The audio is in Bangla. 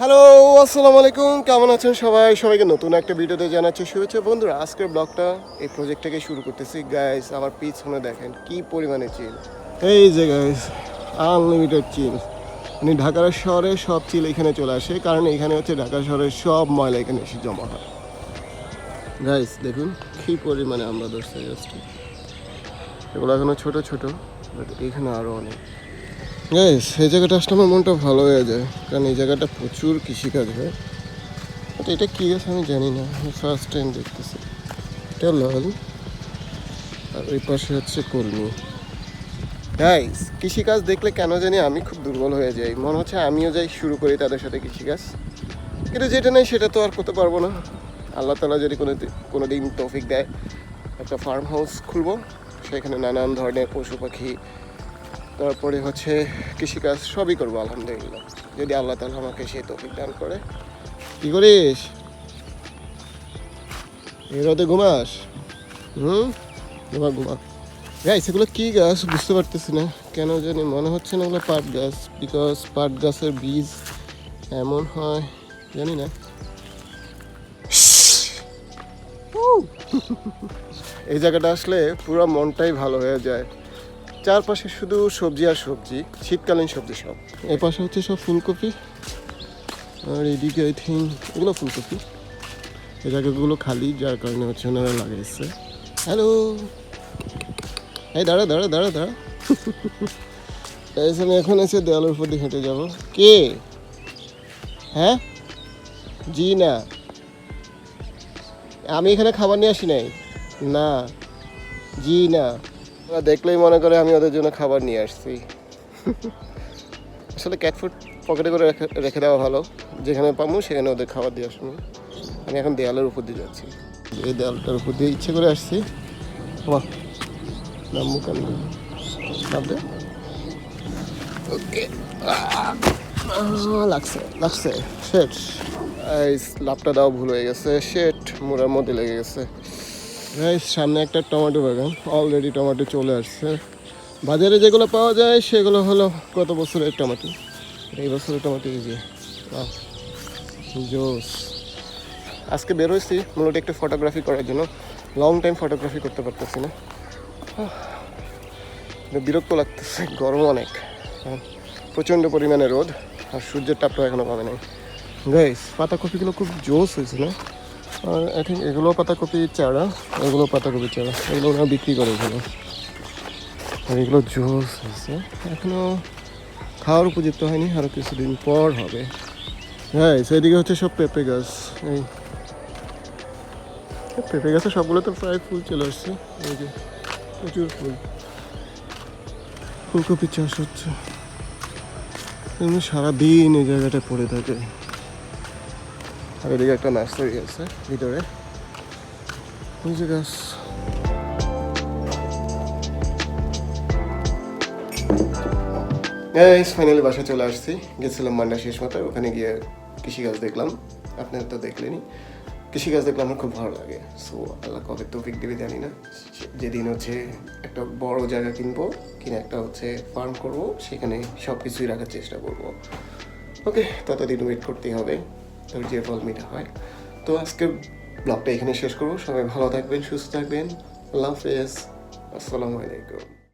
হ্যালো, আসসালামু আলাইকুম। কেমন আছেন সবাই? সবাইকে নতুন একটা ভিডিওতে জানাচ্ছি শুভেচ্ছা। বন্ধুরা, আজকের ব্লগটা, এই প্রজেক্টটাকে শুরু করতেছি। গাইস আমার পিছনে দেখেন কি পরিমাণে চিল এই যে গাইস আনলিমিটেড চিল মানে ঢাকার শহরে সব চিল এখানে চলে আসে। কারণ এখানে হচ্ছে ঢাকা শহরের সব ময়লা এখানে এসে জমা হয়। গাইস দেখুন কি পরিমাণে আমরা ধরছি। জাস্ট এগুলো এখনও ছোট ছোট বাট এখানে আরও অনেক। গাইস এই জায়গাটা আসলে আমার মনটা ভালো হয়ে যায়। কারণ এই জায়গাটা প্রচুর কৃষিকাজ হয়। বাট এটা কী গাছ আমি জানি না। আমি ফার্স্ট টাইম দেখতেছি। এটা লাল। আর ওই পাশে হচ্ছে কলমি। গাইস কৃষিকাজ দেখলে কেন জানি আমি খুব দুর্বল হয়ে যাই। মনে হচ্ছে আমিও যাই শুরু করি তাদের সাথে কৃষিকাজ। কিন্তু যেটা নেই সেটা তো আর করতে পারব না। আল্লাহ তালা যদি কোনো কোনো দিন তৌফিক দেয়, একটা ফার্ম হাউস খুলবো। সেখানে নানান ধরনের পশু পাখি তারপরে হচ্ছে কৃষিকাজ সবই করব, আলহামদুলিল্লাহ। যদি আল্লাহ তালা আমাকে সেই তৌফিক দান করে। কি করিস? এই রোদে ঘুমাস? হুম? ঘুমা ঘুমা। গাইস এগুলো কি গাছ? বুঝতে পারতেছি না। কেন জানি মনে হচ্ছে না ওগুলো পাট গাছ বিকজ পাট গাছের বীজ এমন হয়, জানি না। এই জায়গাটা আসলে পুরো মনটাই ভালো হয়ে যায়। চারপাশে শুধু সবজি আর সবজি, শীতকালীন সবজি সব। এই পাশে হচ্ছে সব ফুলকপি আর এদিকে আই থিঙ্ক এগুলো ফুলকপি। এই জায়গাগুলো খালি, যার কারণে হচ্ছে ওনারা লাগাইছে। হ্যালো এই দাঁড়া দাঁড়া দাঁড়া দাঁড়া। আমি এখন এসে দেওয়ালের উপর দিয়ে হেঁটে যাব। কে? হ্যাঁ? জি না। আমি এখানে খাবার নিয়ে আসি নাই? না। জি না। ওরা দেখলেই মনে করে আমি ওদের জন্য খাবার নিয়ে আসছি। আসলে ক্যাট ফুড পকেটে করে রেখে দেওয়া ভালো। যেখানে পাবো সেখানে ওদের খাবার দিয়ে আসব। আমি এখন দেয়ালের উপর দিয়ে যাচ্ছি। এই দেয়ালটার উপর দিয়ে ইচ্ছে করে আসছি। বাহ নামবো কেন নামবে ওকে। লাগছে লাগছে। শেট এই লাভটা দাও ভুল হয়ে গেছে। শেট মোড়ার মধ্যে লেগে গেছে। সামনে একটা টমেটো বাগান। অলরেডি টমেটো চলে আসছে। বাজারে যেগুলো পাওয়া যায় সেগুলো হলো কত বছরের টমেটো। এই বছরের টমেটো এই যে জোস। আজকে বের হয়েছি মূলত একটু ফটোগ্রাফি করার জন্য। লং টাইম ফটোগ্রাফি করতে পারতেছি না। বিরক্ত লাগতেছে গরম অনেক। হ্যাঁ, প্রচণ্ড পরিমাণে রোদ আর সূর্যের তাপটা এখনও পাবে নাই। গাইস পাতাকপিগুলো খুব জোস হয়েছে না? আর আই থিঙ্ক এগুলো পাতাকপি চারা এগুলো পাতাকপি চারা, এগুলো ওরা বিক্রি করে এগুলো আর এগুলো জোস হয়েছে এখনও খাওয়ার উপযুক্ত হয়নি আরও কিছুদিন পর হবে। হ্যাঁ সেদিকে হচ্ছে সব পেঁপে গাছ। এই পেঁপে গাছে সবগুলো তো প্রায় ফুল চলে আসছে। এই যে প্রচুর ফুল। ফুলকপি চাষ হচ্ছে। এমনি সারাদিন এই জায়গাটা পড়ে থাকে। আর এদিকে একটা নার্সারি আছে ভিতরে। ওই যে গাছ ফাইনালি বাসায় চলে আসছি। গেছিলাম মান্ডা শেষ মাথায়, ওখানে গিয়ে কৃষিকাজ দেখলাম। আপনারা তো দেখলেনই। কৃষিকাজ দেখলে আমার খুব ভালো লাগে। সো আল্লাহ কবে তৌফিক দেবে জানি না। যেদিন হচ্ছে একটা বড় জায়গা কিনবো, কিনে একটা হচ্ছে ফার্ম করব, সেখানে সব কিছুই রাখার চেষ্টা করব। ওকে ততদিন ওয়েট করতেই হবে। তোর যে ফল মিঠা হয়। তো আজকের ব্লগটা এখানে শেষ করব। সবাই ভালো থাকবেন, সুস্থ থাকবেন। আল্লাহ হাফেজ। আসসালামু আলাইকুম।